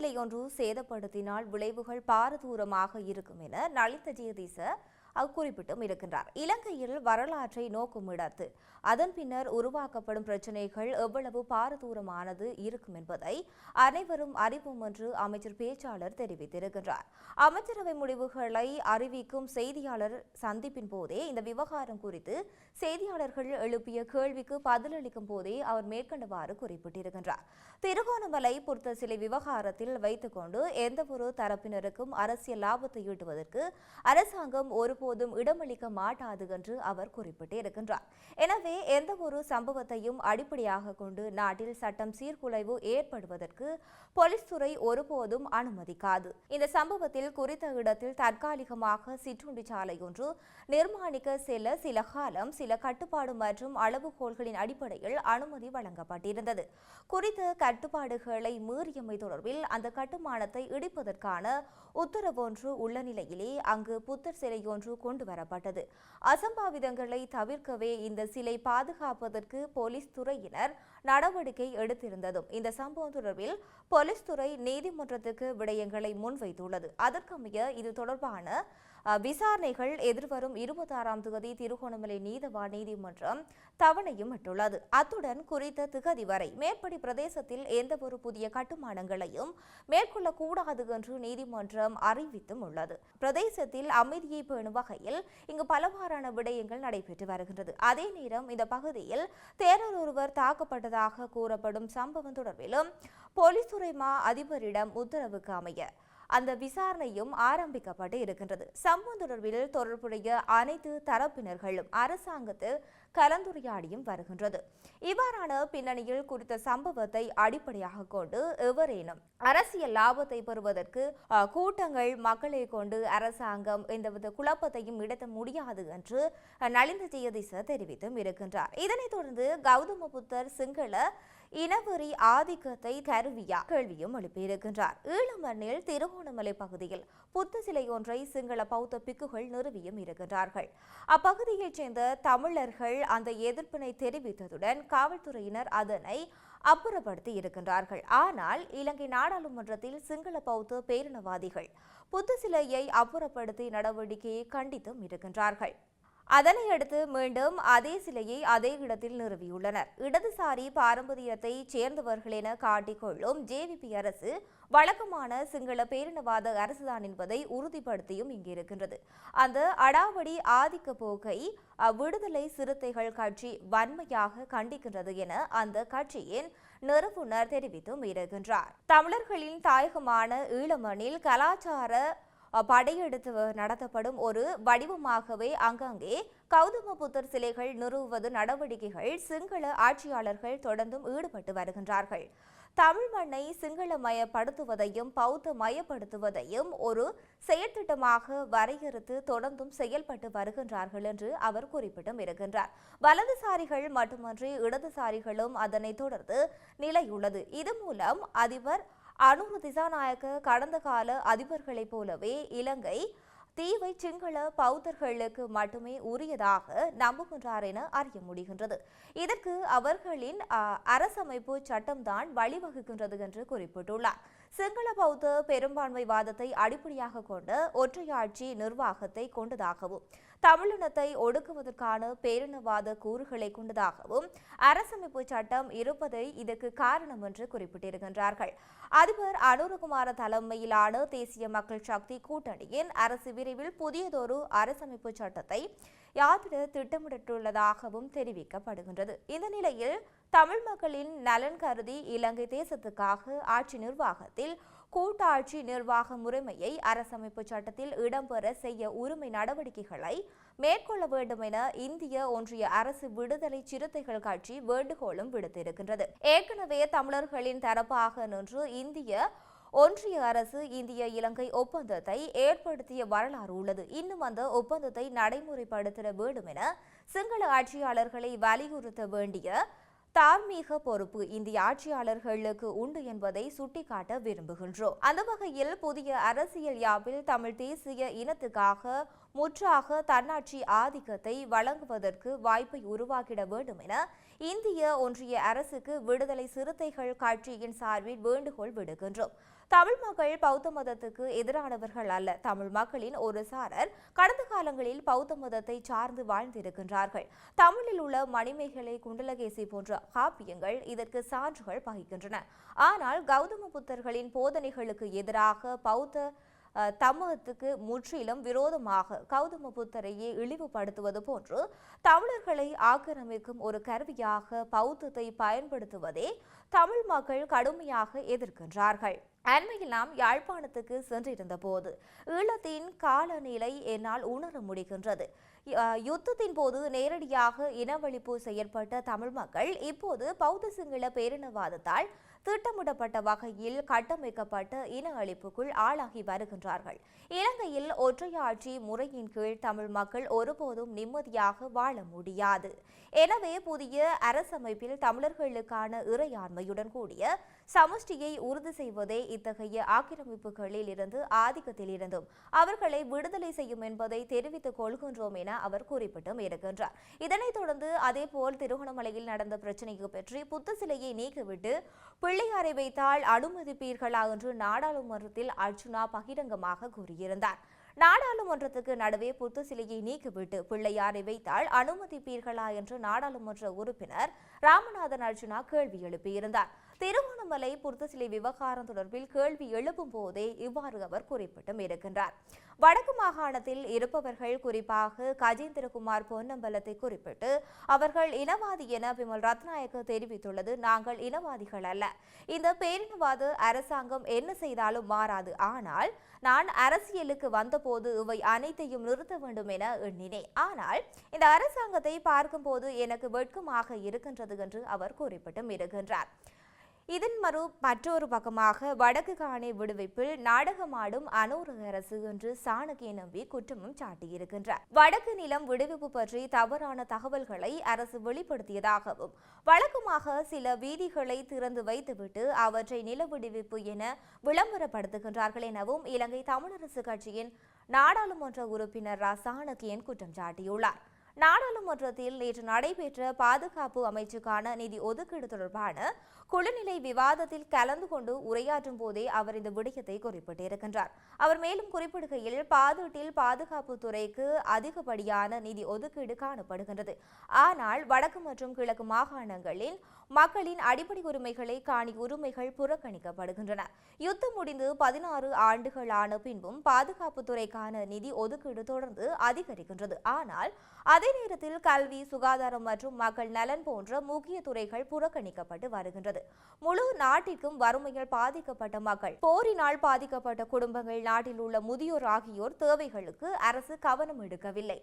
சிலை ஒன்று சேதப்படுத்தினால் விளைவுகள் பாரதூரமாக இருக்கும் என நலித்த ஜெயதீச அவர் குறிப்பிட்டும் இருக்கின்றார். இலங்கையில் வரலாற்றை நோக்கும் இடத்து. அதன் பின்னர் உருவாக்கப்படும் பிரச்சினைகள் எவ்வளவு பாரதூரமானது இருக்கும் என்பதை அனைவரும் அறிவோம் என்று அமைச்சர் பேச்சாளர் தெரிவித்திருக்கின்றார். அமைச்சரவை முடிவுகளை அறிவிக்கும் செய்தியாளர் சந்திப்பின் போதே இந்த விவகாரம் குறித்து செய்தியாளர்கள் எழுப்பிய கேள்விக்கு பதிலளிக்கும் போதே அவர் மேற்கண்டவாறு குறிப்பிட்டிருக்கின்றார். திருகோணமலை பொறுத்த சிலை விவகாரத்தில் வைத்துக்கொண்டு எந்தவொரு தரப்பினருக்கும் அரசியல் லாபத்தை ஈட்டுவதற்கு அரசாங்கம் ஒரு ஒருபோதும் இடமளிக்க மாட்டாது என்று அவர் குறிப்பிட்டிருக்கின்றார் எனவே எந்த ஒரு சம்பவத்தையும் அடிப்படையாக கொண்டு நாட்டில் சட்டம் சீர்குலைவு ஏற்படுவதற்கு போலீஸ் துறை ஒருபோதும் அனுமதிக்காது. இந்த சம்பவத்தில் குறித்த இடத்தில் தற்காலிகமாக சிற்றுண்டி சாலை ஒன்று நிர்மாணிக்க செல்ல சில காலம் சில கட்டுப்பாடு மற்றும் அளவுகோள்களின் அடிப்படையில் அனுமதி வழங்கப்பட்டிருந்தது. குறித்த கட்டுப்பாடுகளை மீறியமை தொடர்பில் அந்த கட்டுமானத்தை இடிப்பதற்கான உத்தரவொன்று உள்ள நிலையிலே அங்கு புத்தர் சிலை ஒன்று கொண்டு வரப்பட்டது. அசம்பாவிதங்களை தவிர்க்கவே இந்த சிலை பாதுகாப்பதற்கு போலீஸ் துறையினர் நடவடிக்கை எடுத்திருந்ததும் இந்த சம்பவம் தொடர்பில் போலீஸ் துறை நீதிமன்றத்துக்கு விடயங்களை முன்வைத்துள்ளது. அதற்கமைய இது தொடர்பான விசாரணைகள் எதிர்வரும் இருபத்தாறாம் திகதி திருகோணமலை நீதவான் நீதிமன்றம் தவணையும் இட்டுள்ளது. அத்துடன் குறித்த திகதி வரை மேற்படி பிரதேசத்தில் எந்தவொரு புதிய கட்டுமானங்களையும் மேற்கொள்ளக்கூடாது என்று நீதிமன்றம் அறிவித்தும் உள்ளது. பிரதேசத்தில் அமைதியை பேணும் வகையில் இங்கு பலவாறான விடயங்கள் நடைபெற்று வருகின்றது. அதே நேரம் இந்த பகுதியில் தேரர் ஒருவர் தாக்கப்பட்டதாக கூறப்படும் சம்பவம் தொடர்பிலும் போலீஸ் துறை மா அதிபரிடம் உத்தரவுக்கு அமைய அந்த விசாரணையும் ஆரம்பிக்கப்பட்டு இருக்கின்றது. சம்பவம் தொடர்பில் தொடர்புடைய அனைத்து தரப்பினர்களும் அரசாங்கத்தில் கலந்துரையாடியும் வருகின்றது. இவ்வாறான பின்னணியில் குறித்த சம்பவத்தை அடிப்படையாக கொண்டு எவரேனும் அரசியல் லாபத்தை பெறுவதற்கு கூட்டங்கள் மக்களை கொண்டு அரசாங்கம் எந்தவித குழப்பத்தையும் இடத்த முடியாது என்று நலிந்த ஜெயதிச தெரிவித்தும் இருக்கின்றார். இதனைத் தொடர்ந்து கௌதம புத்தர் சிங்கள இனவெறி ஆதிக்கத்தை கருவியா? கேள்வியும் எழுப்பியிருக்கின்றார். ஈழமண்ணில் திருகோணமலை பகுதியில் புத்த சிலை ஒன்றை சிங்கள பௌத்த பிக்குகள் நிறுவியும் இருக்கின்றார்கள். அப்பகுதியைச் சேர்ந்த தமிழர்கள் அந்த எதிர்ப்பினை தெரிவித்ததுடன் காவல்துறையினர் அதனை அப்புறப்படுத்தி இருக்கின்றார்கள். ஆனால் இலங்கை நாடாளுமன்றத்தில் சிங்கள பௌத்த பேரினவாதிகள் புத்த சிலையை அப்புறப்படுத்தி நடவடிக்கையை கண்டித்தும் இருக்கின்றார்கள். அதனையடுத்து மீண்டும் அதே சிலையை அதே இடத்தில் நிறுவியுள்ளனர். இடதுசாரி பாரம்பரியத்தை சேர்ந்தவர்கள் என காட்டிக்கொள்ளும் ஜேவிபி அரசு வழக்கமான சிங்கள பேரினவாத அரசுதான் என்பதை உறுதிப்படுத்தியும் இங்கிருக்கின்றது. அந்த அடாவடி ஆதிக்க போக்கை விடுதலை சிறுத்தைகள் கட்சி வன்மையாக கண்டிக்கின்றது என அந்த கட்சியின் நிறுவனர் தெரிவித்தும் இருக்கின்றார். தமிழர்களின் தாயகமான ஈழமண்ணில் கலாச்சார படையெடுத்து நடத்தப்படும் ஒரு வடிவமாகவே அங்கங்கே கௌதம புத்தர் சிலைகள் நிறுவுவது நடவடிக்கைகள் சிங்கள ஆட்சியாளர்கள் தொடர்ந்தும் ஈடுபட்டு வருகின்றார்கள். தமிழ் மண்ணை சிங்களமயப்படுத்துவதையும் பௌத்த மயப்படுத்துவதையும் ஒரு செயற்திட்டமாக வரையறுத்து தொடர்ந்தும் செயல்பட்டு வருகின்றார்கள் என்று அவர் குறிப்பிட்டும் இருக்கின்றார். வலதுசாரிகள் மட்டுமன்றி இடதுசாரிகளும் அதனை தொடர்ந்து நிலையுள்ளது. இது மூலம் அதிபர் அனுர திசாநாயக்க கடந்த கால அதிபர்களைப் போலவே இலங்கை தீவை சிங்கள பௌத்தர்களுக்கு மட்டுமே உரியதாக நம்புகின்றார் என அறிய முடிகின்றது. இதற்கு அவர்களின் அரசமைப்பு சட்டம்தான் வழிவகுக்கின்றது என்று குறிப்பிட்டுள்ளார். சிங்கள பௌத்த பெரும்பான்மை வாதத்தை அடிப்படையாக கொண்ட ஒற்றையாட்சி நிர்வாகத்தை கொண்டதாகவும் தமிழினத்தை ஒடுக்குவதற்கான பேரினவாத கூறுகளை கொண்டதாகவும் அரசமைப்பு சட்டம் இருப்பதை இதற்கு காரணம் என்று குறிப்பிட்டிருக்கின்றார்கள். அதிபர் அனுரகுமார தலைமையிலான தேசிய மக்கள் சக்தி கூட்டணியின் அரசு விரைவில் புதியதொரு அரசமைப்பு சட்டத்தை யாத்திர திட்டமிட்டுள்ளதாகவும் தெரிவிக்கப்படுகின்றது. இந்த நிலையில் தமிழ் மக்களின் நலன் கருதி இலங்கை தேசத்துக்காக ஆட்சி நிர்வாகத்தில் கூட்டாட்சி நிர்வாக முறைமையை அரசமைப்பு சட்டத்தில் இடம்பெற செய்ய உரிமை நடவடிக்கைகளை மேற்கொள்ள வேண்டும் என இந்திய ஒன்றிய அரசு விடுதலை சிறுத்தைகள் கட்சி வேண்டுகோளும் விடுத்திருக்கின்றது. ஏற்கனவே தமிழர்களின் தரப்பாக நின்று இந்திய ஒன்றிய அரசு இந்திய இலங்கை ஒப்பந்தத்தை ஏற்படுத்திய வரலாறு உள்ளது. இன்னும் அந்த ஒப்பந்தத்தை நடைமுறைப்படுத்திட வேண்டும் என சிங்கள ஆட்சியாளர்களை வலியுறுத்த வேண்டிய தார்மீக பொறுப்பு இந்திய ஆட்சியாளர்களுக்கு உண்டு என்பதை சுட்டிக்காட்ட விரும்புகின்றோம். அந்த வகையில் புதிய அரசியல் யாப்பில் தமிழ் தேசிய இனத்துக்காக முற்றாக தன்னாட்சி ஆதிக்கத்தை வழங்குவதற்கு வாய்ப்பை உருவாக்கிட வேண்டும் என இந்திய ஒன்றிய அரசுக்கு விடுதலை சிறுத்தைகள் கட்சியின் சார்பில் வேண்டுகோள் விடுக்கின்றோம். தமிழ் மக்கள் பௌத்த மதத்துக்கு எதிரானவர்கள் அல்ல. தமிழ் மக்களின் ஒரு சாரர் கடந்த காலங்களில் பௌத்த மதத்தை சார்ந்து வாழ்ந்திருக்கின்றார்கள். தமிழில் உள்ள மணிமேகலை குண்டலகேசி போன்ற காப்பியங்கள் இதற்கு சான்றுகள் பகிக்கின்றன ஆனால் கௌதம புத்தர்களின் போதனைகளுக்கு எதிராக பௌத்த அஹ், தமிழகத்துக்கு முற்றிலும் விரோதமாக கௌதம புத்தரையே இழிவுபடுத்துவது போன்று தமிழர்களை ஆக்கிரமிக்கும் ஒரு கருவியாக பௌத்தத்தை பயன்படுத்துவதே தமிழ் மக்கள் கடுமையாக எதிர்க்கின்றார்கள். அண்மையில் நாம் யாழ்ப்பாணத்துக்கு சென்றிருந்த போது ஈழத்தின் காலநிலை என்னால் உணர முடிகின்றது. யுத்தத்தின் போது நேரடியாக இனவழிப்பு செயற்பட்ட தமிழ் மக்கள் இப்போது பௌத்த சிங்கள பேரினவாதத்தால் திட்டமிடப்பட்ட வகையில் கட்டமைக்கப்பட்ட இன அழிப்புக்குள் ஆளாகி வருகின்றார்கள். இலங்கையில் ஒற்றையாட்சி முறையின் கீழ் தமிழ் மக்கள் ஒருபோதும் நிம்மதியாக வாழ முடியாது. எனவே புதிய அரசமைப்பில் தமிழர்களுக்கான இறையாண்மையுடன் கூடிய சமஷ்டியை உறுதி செய்வதே இத்தகைய ஆக்கிரமிப்புகளில் இருந்து ஆதிக்கத்தில் இருந்தும் அவர்களை விடுதலை செய்யும் என்பதை தெரிவித்துக் கொள்கின்றோம் என அவர் குறிப்பிட்டும் இருக்கின்றார். இதனைத் தொடர்ந்து அதேபோல் திருகோணமலையில் நடந்த பிரச்சனையை பற்றி புத்த சிலையை நீக்கிவிட்டு பிள்ளையாரை வைத்தால் அனுமதிப்பீர்களா என்று நாடாளுமன்றத்தில் அர்ஜுனா பகிரங்கமாக கூறியிருந்தார். நாடாளுமன்றத்துக்கு நடுவே புத்த சிலையை நீக்கிவிட்டு பிள்ளையாரை வைத்தால் அனுமதிப்பீர்களா என்று நாடாளுமன்ற உறுப்பினர் ராமநாதன் அர்ஜுனா கேள்வி எழுப்பியிருந்தார். திருகோணமலை புத்த சிலை விவகாரம் தொடர்பில் கேள்வி எழுப்பும் போதே இவ்வாறு அவர் குறிப்பிட்டும் இருக்கின்றார். வடக்கு மாகாணத்தில் இருப்பவர்கள் குறிப்பாக கஜேந்திரகுமார் பொன்னம்பலத்தை குறிப்பிட்டு அவர்கள் இனவாதி என விமல் ரத்நாயக்க தெரிவித்துள்ளது. நாங்கள் இனவாதிகள் அல்ல. இந்த பேரினவாத அரசாங்கம் என்ன செய்தாலும் மாறாது. ஆனால் நான் அரசியலுக்கு வந்தபோது இவை அனைத்தையும் நிறுத்த வேண்டும் என எண்ணினேன். ஆனால் இந்த அரசாங்கத்தை பார்க்கும்போது எனக்கு வெட்கமாக இருக்கின்றது என்று அவர் குறிப்பிட்டும் இருக்கின்றார். இதன் மறு மற்றொரு பக்கமாக வடக்கு காணி விடுவிப்பில் நாடகமாடும் அனூரக அரசு என்று சாணக்கிய நம்பி குற்றமும் சாட்டியிருக்கின்றார். வடக்கு நிலம் விடுவிப்பு பற்றி தவறான தகவல்களை அரசு வெளிப்படுத்தியதாகவும் வழக்கமாக சில வீதிகளை திறந்து வைத்துவிட்டு அவற்றை நில விடுவிப்பு என விளம்பரப்படுத்துகின்றார்கள் எனவும் இலங்கை தமிழரசு கட்சியின் நாடாளுமன்ற உறுப்பினர் ரா. சாணக்கியன் குற்றம் சாட்டியுள்ளார். நாடாளுமன்றத்தில் நேற்று நடைபெற்ற பாதுகாப்பு அமைச்சுக்கான நிதி ஒதுக்கீடு தொடர்பான குழுநிலை விவாதத்தில் கலந்து கொண்டு உரையாற்றும் போதே அவர் இந்த விடயத்தை குறிப்பிட்டிருக்கின்றார். அவர் மேலும் குறிப்பிடுகையில் பாதீட்டில் பாதுகாப்பு துறைக்கு அதிகப்படியான நிதி ஒதுக்கீடு காணப்படுகின்றது. ஆனால் வடக்கு மற்றும் கிழக்கு மாகாணங்களின் மக்களின் அடிப்படை உரிமைகளை காணி உரிமைகள் புறக்கணிக்கப்படுகின்றன. யுத்தம் முடிந்து பதினாறு ஆண்டுகள் ஆன பின்பும் பாதுகாப்பு துறைக்கான நிதி ஒதுக்கீடு தொடர்ந்து அதிகரிக்கின்றது. ஆனால் அதே நேரத்தில் கல்வி சுகாதாரம் மற்றும் மக்கள் நலன் போன்ற முக்கிய துறைகள் புறக்கணிக்கப்பட்டு வருகின்றது. முழு நாட்டிற்கும் வறுமையில் பாதிக்கப்பட்ட மக்கள் போரினால் பாதிக்கப்பட்ட குடும்பங்கள் நாட்டில் உள்ள முதியோர் ஆகியோர் தேவைகளுக்கு அரசு கவனம் எடுக்கவில்லை.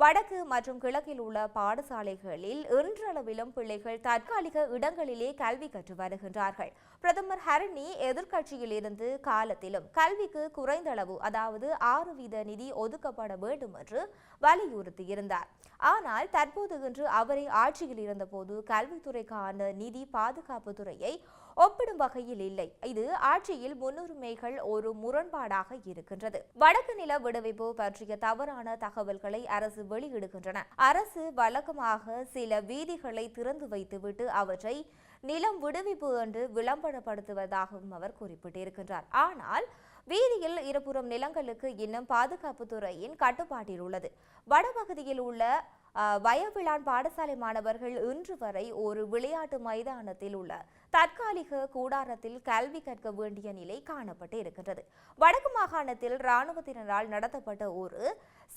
வடக்கு மற்றும் கிழக்கில் உள்ள பாடசாலைகளில் இன்றளவிலும் பிள்ளைகள் தற்காலிக இடங்களிலே கல்வி கற்று வருகின்றார்கள். பிரதமர் ஹரணி எதிர்க்கட்சியில் இருந்து காலத்திலும் கல்விக்கு குறைந்தளவு அதாவது ஆறு வீத நிதி ஒதுக்கப்பட வேண்டும் என்று வலியுறுத்தியிருந்தார். ஆனால் தற்போது இன்று அவரை ஆட்சியில் இருந்தபோது கல்வித்துறைக்கான நிதி பாதுகாப்பு துறையை ஒப்பிடும் வகையில் இல்லை. இது ஆட்சியில் முன்னுரிமைகள் ஒரு முரண்பாடாக இருக்கின்றது. வடக்கு நில விடுவிப்பு பற்றிய தவறான தகவல்களை அரசு வெளியிடுகின்றன. அரசு வழக்கமாக சில வீதிகளை திறந்து வைத்துவிட்டு அவற்றை நிலம் விடுவிப்பு என்று விளம்பரப்படுத்துவதாகவும் அவர் குறிப்பிட்டிருக்கின்றார். ஆனால் வீதியில் இருபுறம் நிலங்களுக்கு இன்னும் பாதுகாப்பு துறையின் கட்டுப்பாட்டில் உள்ளது. வடபகுதியில் உள்ள வயவிழான் பாடசாலை மாணவர்கள் இன்று வரை ஒரு விளையாட்டு மைதானத்தில் உள்ள தற்காலிக கூடாரத்தில் கல்வி கற்க வேண்டிய நிலை காணப்பட்டு இருக்கின்றது. வடக்கு மாகாணத்தில் இராணுவத்தினரால் நடத்தப்பட்ட ஒரு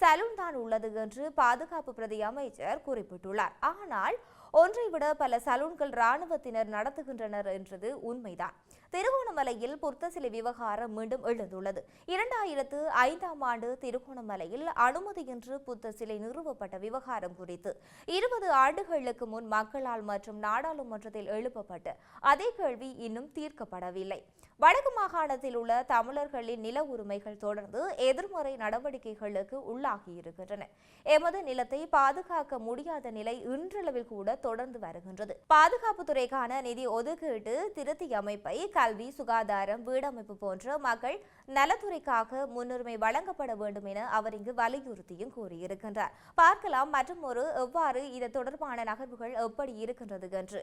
சலூன் தான் உள்ளது என்று பாதுகாப்பு பிரதி அமைச்சர் குறிப்பிட்டுள்ளார். ஆனால் ஒன்றை விட பல சலூன்கள் இராணுவத்தினர் நடத்துகின்றனர் என்றது உண்மைதான். திருகோணமலையில் புத்தசிலை விவகாரம் மீண்டும் எழுந்துள்ளது. இரண்டாயிரத்து ஐந்தாம் ஆண்டு திருகோணமலையில் அனுமதியின்றி புத்த சிலை நிறுவப்பட்ட விவகாரம் குறித்து இருபது ஆண்டுகளுக்கு முன் மக்களால் மற்றும் நாடாளுமன்றத்தில் எழுப்பப்பட்ட அதே கேள்வி இன்னும் தீர்க்கப்படவில்லை. வடக்கு மாகாணத்தில் உள்ள தமிழர்களின் நில உரிமைகள் தொடர்ந்து எதிர்மறை நடவடிக்கைகளுக்கு உள்ளாகி இருக்கின்றன எமது நிலத்தை பாதுகாக்க முடியாத நிலை இன்றளவில் கூட தொடர்ந்து வருகின்றது. பாதுகாப்புத்துறைக்கான நிதி ஒதுக்கீட்டு திருத்தி அமைப்பை கல்வி சுகாதாரம் வீடமைப்பு போன்ற மக்கள் நலத்துறைக்காக முன்னுரிமை வழங்கப்பட வேண்டும் என அவர் இங்கு வலியுறுத்தியும் கூறியிருக்கின்றார். பார்க்கலாம் மற்றும் ஒரு எவ்வாறு இது தொடர்பான நகர்வுகள் எப்படி இருக்கின்றது என்று.